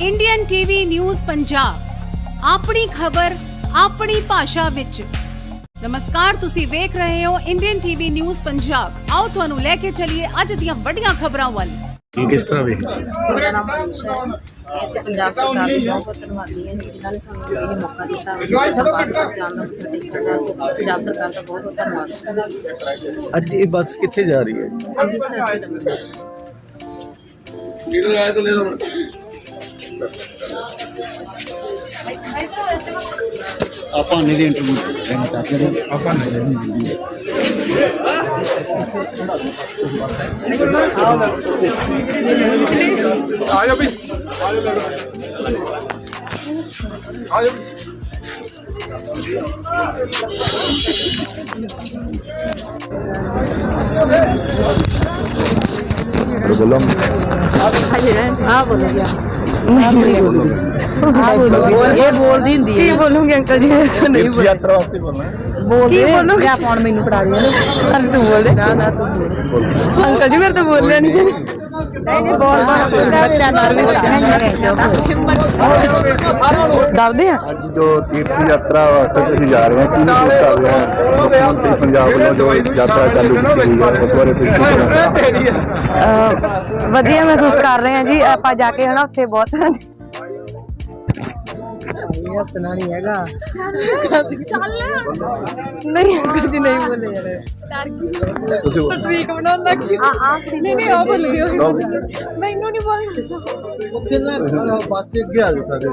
Indian TV news Punjab ਆਪਣੀ ਖਬਰ ਆਪਣੀ ਭਾਸ਼ਾ ਵਿੱਚ। ਨਮਸਕਾਰ ਤੁਸੀਂ ਵੇਖ ਰਹੇ ਹੋ ਇੰਡੀਅਨ ਟੀਵੀ ਨਿਊਜ਼ ਪੰਜਾਬ ਆਓ ਤੁਹਾਨੂੰ ਲੈ ਕੇ ਚੱਲੀਏ ਅੱਜ ਦੀਆਂ ਵੱਡੀਆਂ ਖਬਰਾਂ ਵੱਲ। ਕੀ ਕਿਸ ਤਰ੍ਹਾਂ ਵੇਖਦੇ ਮੇਰਾ ਨਾਮ ਹੈ। ਅਸੀਂ ਪੰਜਾਬ ਸਰਕਾਰ ਦੇ ਬਹੁਤ ਬਹੁਤ ਧੰਨਵਾਦੀ ਹਾਂ ਜੀ ਜਿਨ੍ਹਾਂ ਨੇ ਸਾਨੂੰ ਇਹ ਮੌਕਾ ਦਿੱਤਾ। ਸਾਹਿਬ ਜਾਣ ਦਾ ਮੌਕਾ ਦਿੱਤਾ ਗਿਆ ਅਸੀਂ ਪੰਜਾਬ ਸਰਕਾਰ ਦਾ ਬਹੁਤ ਬਹੁਤ ਧੰਨਵਾਦ। ਅੱਜ ਇਹ ਬੱਸ ਕਿੱਥੇ ਜਾ ਰਹੀ ਹੈ? ਅੰਮ੍ਰਿਤਸਰ ਦੇ ਦਰਬਾਰ ਆਪਾਂ ਨਹੀਂ ਦੀ ਇੰਟਰਵਿਊ ਲੈਣਾ ਚਾਹਤੇ ਹਾਂ ਆਪਾਂ ਨਹੀਂ ਆਜੋ ਵੀ। ਆਜੋ ਲੈ ਆਜੋ ਬੋਲੋ ਇਹ ਬੋਲਦੀ ਹੁੰਦੀ ਹੈ ਕੀ ਬੋਲੂਗੀ ਅੰਕਲ ਜੀ? ਨਹੀਂ ਬੋਲ ਯਾਤਰਾ ਵਾਸਤੇ ਬੋਲਣਾ ਕੀ ਬੋਲੂਗੀ ਆ ਫੋਨ ਮੈਨੂੰ ਫੜਾ ਦੇ ਅੱਜ ਤੂੰ ਬੋਲ ਦੇ। ਨਾ ਨਾ ਤੂੰ ਬੋਲ। ਅੰਕਲ ਜੀ ਮੇਰੇ ਤਾਂ ਬੋਲਿਆ ਨਹੀਂ ਨਹੀਂ ਨਹੀਂ ਆ? ਅੱਜ ਜੋ ਤੀਰਥ ਯਾਤਰਾ ਵਾਸਤੇ ਤੁਸੀਂ ਜਾ ਰਹੇ ਹੋ ਕੀ ਕਰ ਰਹੇ ਹੋ? ਮੁੱਖ ਮੰਤਰੀ ਪੰਜਾਬ ਵੱਲੋਂ ਜੋ ਯਾਤਰਾ ਚਾਲੂ ਕੀਤੀ ਗਈ ਹੈ ਉਸ ਬਾਰੇ ਤੁਸੀਂ ਕੀ ਕਹਿਣਾ ਵਧੀਆ ਮਹਿਸੂਸ ਕਰ ਰਹੇ ਹਾਂ ਜੀ ਆਪਾਂ ਜਾ ਕੇ ਹਨਾ ਉੱਥੇ ਬਹੁਤ ਹੱਸਣਾ ਨਹੀਂ ਹੈਗਾ। ਨਹੀਂ ਅੰਕਲ ਜੀ ਨਹੀਂ ਬੋਲੇ ਯਾਰ। ਤੁਸੀਂ ਸਟ੍ਰੀਕ ਬਣਾਉਂਦਾ ਕੀ? ਆ ਆ ਨਹੀਂ ਨਹੀਂ ਉਹ ਭੁੱਲ ਗਈ ਉਹ ਮੈਨੂੰ ਨਹੀਂ ਬੋਲਣਾ ਬੱਸ ਤੇ ਅੱਗੇ ਆ ਜਾਓ ਸਾਰੇ।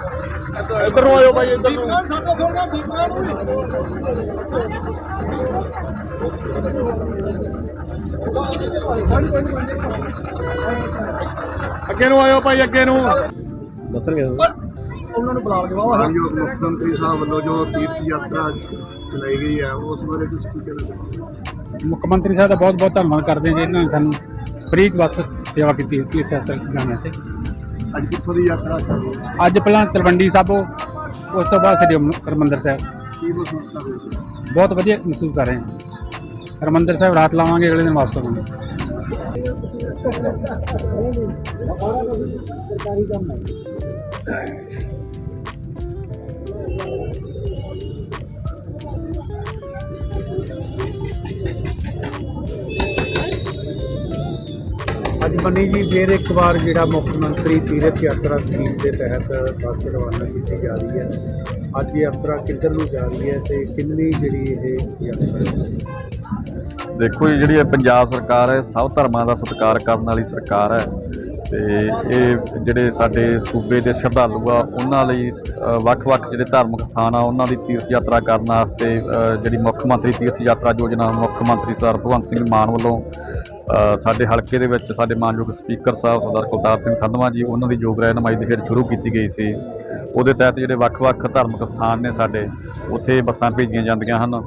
ਇੱਧਰ ਨੂੰ ਆਜੋ ਭਾਈ ਇੱਧਰ ਨੂੰ। ਅੱਗੇ ਨੂੰ ਆਇਓ ਭਾਈ ਅੱਗੇ ਨੂੰ। ਦੱਸਣਗੇ? ਮਾਨਯੋਗ ਮੁੱਖ ਮੰਤਰੀ ਸਾਹਿਬ ਵੱਲੋਂ ਜੋ ਤੀਰਥ ਯਾਤਰਾ ਚਲਾਈ ਗਈ ਹੈ ਉਸ ਬਾਰੇ ਤੁਸੀਂ ਕੀ ਕਹਿਣਾ ਚਾਹੁੰਦੇ ਮੁੱਖ ਮੰਤਰੀ ਸਾਹਿਬ ਦਾ ਬਹੁਤ ਬਹੁਤ ਧੰਨਵਾਦ ਕਰਦੇ ਹਾਂ ਜੀ ਇਹਨਾਂ ਨੇ ਸਾਨੂੰ ਫ੍ਰੀ ਬੱਸ ਸੇਵਾ ਕੀਤੀ ਹੈ ਇਸ ਯਾਤਰਾ ਜਾਣ ਤੇ ਅੱਜ ਕਿੱਥੋਂ ਦੀ ਯਾਤਰਾ ਚੱਲ ਰਹੀ ਹੈ? ਅੱਜ ਪਹਿਲਾਂ ਤਲਵੰਡੀ ਸਾਬੋ ਉਸ ਤੋਂ ਬਾਅਦ ਸ੍ਰੀ ਹਰਿਮ- ਹਰਿਮੰਦਰ ਸਾਹਿਬ। ਕੀ ਮਹਿਸੂਸ ਕਰ ਰਹੇ ਹੋ? ਬਹੁਤ ਵਧੀਆ ਮਹਿਸੂਸ ਕਰ ਰਹੇ ਹਾਂ। ਹਰਿਮੰਦਰ ਸਾਹਿਬ ਰਾਤ ਲਾਵਾਂਗੇ ਅਗਲੇ ਦਿਨ ਵਾਪਸ ਆਵਾਂਗੇ। ਅੱਜ ਮੰਨੀ ਜੀ, ਫਿਰ ਇੱਕ ਵਾਰ ਜਿਹੜਾ ਮੁੱਖ ਮੰਤਰੀ ਤੀਰਥ ਯਾਤਰਾ ਸਕੀਮ ਦੇ ਤਹਿਤ ਬੱਸ ਰਵਾਨਾ ਕੀਤੀ ਜਾ ਰਹੀ ਹੈ। ਅੱਜ ਇਹ ਯਾਤਰਾ ਕਿੱਧਰ ਨੂੰ ਜਾ ਰਹੀ ਹੈ ਤੇ ਕਿੰਨੀ ਜਿਹੜੀ ਇਹ ਯਾਤਰਾ ਦੇਖੋ ਜੀ, ਜਿਹੜੀ ਇਹ ਪੰਜਾਬ ਸਰਕਾਰ ਹੈ, ਸਭ ਧਰਮਾਂ ਦਾ ਸਤਿਕਾਰ ਕਰਨ ਵਾਲੀ ਸਰਕਾਰ ਹੈ। ਤੇ ਇਹ ਜਿਹੜੇ ਸਾਡੇ ਸੂਬੇ ਦੇ ਸ਼ਰਧਾਲੂ ਆ, ਉਹਨਾਂ ਲਈ ਵੱਖ-ਵੱਖ ਜਿਹੜੇ ਧਾਰਮਿਕ ਸਥਾਨ ਆ, ਉਹਨਾਂ ਦੀ ਤੀਰਥ ਯਾਤਰਾ ਕਰਨ ਵਾਸਤੇ ਜਿਹੜੀ ਮੁੱਖ ਮੰਤਰੀ ਤੀਰਥ ਯਾਤਰਾ ਯੋਜਨਾ, ਮੁੱਖ ਮੰਤਰੀ ਸਰ ਭਗਵੰਤ ਸਿੰਘ ਮਾਨ ਵੱਲੋਂ ਸਾਡੇ ਹਲਕੇ ਦੇ ਵਿੱਚ ਸਾਡੇ ਮਾਨਯੋਗ ਸਪੀਕਰ ਸਾਹਿਬ ਸਰਦਾਰ ਕੁਲਤਾਰ ਸਿੰਘ ਸੰਧਵਾ ਜੀ, ਉਹਨਾਂ ਦੀ ਯੋਗ ਰਹਿਨਮਾਈ ਦੇ ਫਿਰ ਸ਼ੁਰੂ ਕੀਤੀ ਗਈ ਸੀ। ਉਹਦੇ ਤਹਿਤ ਜਿਹੜੇ ਵੱਖ-ਵੱਖ ਧਾਰਮਿਕ ਸਥਾਨ ਨੇ ਸਾਡੇ, ਉੱਥੇ ਬੱਸਾਂ ਭੇਜੀਆਂ ਜਾਂਦੀਆਂ ਹਨ।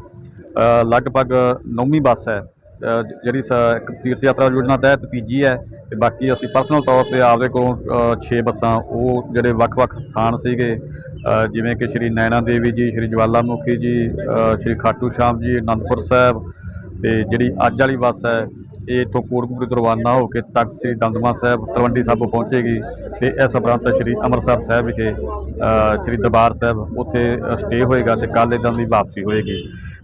ਲਗਭਗ ਨੌਵੀਂ ਬੱਸ ਹੈ। ਜਿਹੜੀ ਸ- ਇੱਕ ਤੀਰਥ ਯਾਤਰਾ ਯੋਜਨਾ ਤਹਿਤ ਤੀਜੀ ਹੈ ਤੇ ਬਾਕੀ ਅਸੀਂ ਪਰਸਨਲ ਤੌਰ ਤੇ ਆਪਦੇ ਕੋਲੋਂ 6 ਬੱਸਾਂ, ਉਹ ਜਿਹੜੇ ਵੱਖ-ਵੱਖ ਸਥਾਨ ਸੀਗੇ ਜਿਵੇਂ ਕਿ ਸ਼੍ਰੀ ਨੈਣਾ ਦੇਵੀ ਜੀ, ਸ਼੍ਰੀ ਜਵਾਲਾਮੁਖੀ ਜੀ ਸ਼੍ਰੀ ਖਾਟੂ ਸ਼ਾਮ ਜੀ, ਅਨੰਦਪੁਰ ਸਾਹਿਬ ਤੇ ਜਿਹੜੀ ਅੱਜ ਵਾਲੀ ਬੱਸ ਹੈ, ਇਹ ਇੱਥੋਂ ਕੋਟਕਪੂਰੇ ਤੋਂ ਰਵਾਨਾ ਹੋ ਕੇ ਤਖਤ ਸ੍ਰੀ ਦਮਦਮਾ ਸਾਹਿਬ, ਤਲਵੰਡੀ ਸਾਬੋ ਪਹੁੰਚੇਗੀ ਤੇ ਇਸ ਉਪਰੰਤ ਸ਼੍ਰੀ ਅੰਮ੍ਰਿਤਸਰ ਸਾਹਿਬ ਵਿਖੇ ਸ਼੍ਰੀ ਦਰਬਾਰ ਸਾਹਿਬ ਉੱਥੇ ਸਟੇ ਹੋਏਗਾ ਤੇ ਕੱਲ੍ਹ ਇੱਦਾਂ ਦੀ ਵਾਪਸੀ ਹੋਏਗੀ।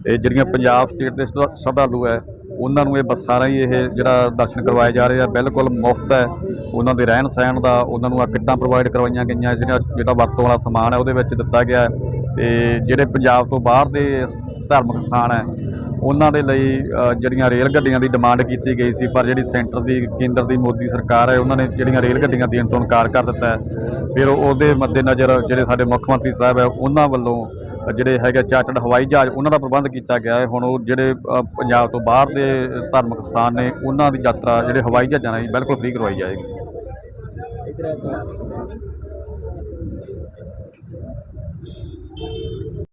ਇਹ ਜਿਹੜੀਆਂ ਪੰਜਾਬ ਸਟੇਟ ਦੇ ਸ਼ਰਧਾ- ਸ਼ਰਧਾਲੂ ਹੈ ਉਹਨਾਂ ਨੂੰ ਇਹ ਬੱਸਾਂ ਰਾਹੀਂ ਇਹ ਜਿਹੜਾ ਦਰਸ਼ਨ ਕਰਵਾਏ ਜਾ ਰਹੇ ਆ, ਬਿਲਕੁਲ ਮੁਫਤ ਹੈ। ਉਹਨਾਂ ਦੇ ਰਹਿਣ ਸਹਿਣ ਦਾ, ਉਹਨਾਂ ਨੂੰ ਆ ਕਿੱਟਾਂ ਪ੍ਰੋਵਾਈਡ ਕਰਵਾਈਆਂ ਗਈਆਂ ਜਿਹੜਾ ਜਿਹੜਾ ਵਰਤੋਂ ਵਾਲਾ ਸਮਾਨ ਹੈ, ਉਹਦੇ ਵਿੱਚ ਦਿੱਤਾ ਗਿਆ ਹੈ। ਤੇ ਜਿਹੜੇ ਪੰਜਾਬ ਤੋਂ ਬਾਹਰ ਦੇ ਧਾਰਮਿਕ ਸਥਾਨ ਹੈ, ਉਹਨਾਂ ਦੇ ਲਈ ਜਿਹੜੀਆਂ ਰੇਲ ਗੱਡੀਆਂ ਦੀ ਡਿਮਾਂਡ ਕੀਤੀ ਗਈ ਸੀ, ਪਰ ਜਿਹੜੀ ਸੈਂਟਰ ਦੀ, ਕੇਂਦਰ ਦੀ ਮੋਦੀ ਸਰਕਾਰ ਹੈ, ਉਹਨਾਂ ਨੇ ਜਿਹੜੀਆਂ ਰੇਲ ਗੱਡੀਆਂ ਦੇਣ ਤੋਂ ਇਨਕਾਰ ਕਰ ਦਿੱਤਾ ਫਿਰ ਉਹਦੇ ਮੱਦੇਨਜ਼ਰ ਜਿਹੜੇ ਸਾਡੇ ਮੁੱਖ ਮੰਤਰੀ ਸਾਹਿਬ ਹੈ, ਉਹਨਾਂ ਵੱਲੋਂ ਜਿਹੜੇ ਹੈਗੇ ਚਾਰਟਰਡ ਹਵਾਈ ਜਹਾਜ਼, ਉਹਨਾਂ ਦਾ ਪ੍ਰਬੰਧ ਕੀਤਾ ਗਿਆ ਹੈ। ਹੁਣ ਉਹ ਜਿਹੜੇ ਪੰਜਾਬ ਤੋਂ ਬਾਹਰ ਦੇ ਧਾਰਮਿਕ ਸਥਾਨ ਨੇ, ਉਹਨਾਂ ਦੀ ਯਾਤਰਾ, ਜਿਹੜੇ ਹਵਾਈ ਜਹਾਜ਼ਾਂ ਰਾਹੀਂ ਬਿਲਕੁਲ ਫ੍ਰੀ ਕਰਵਾਈ ਜਾਏਗੀ।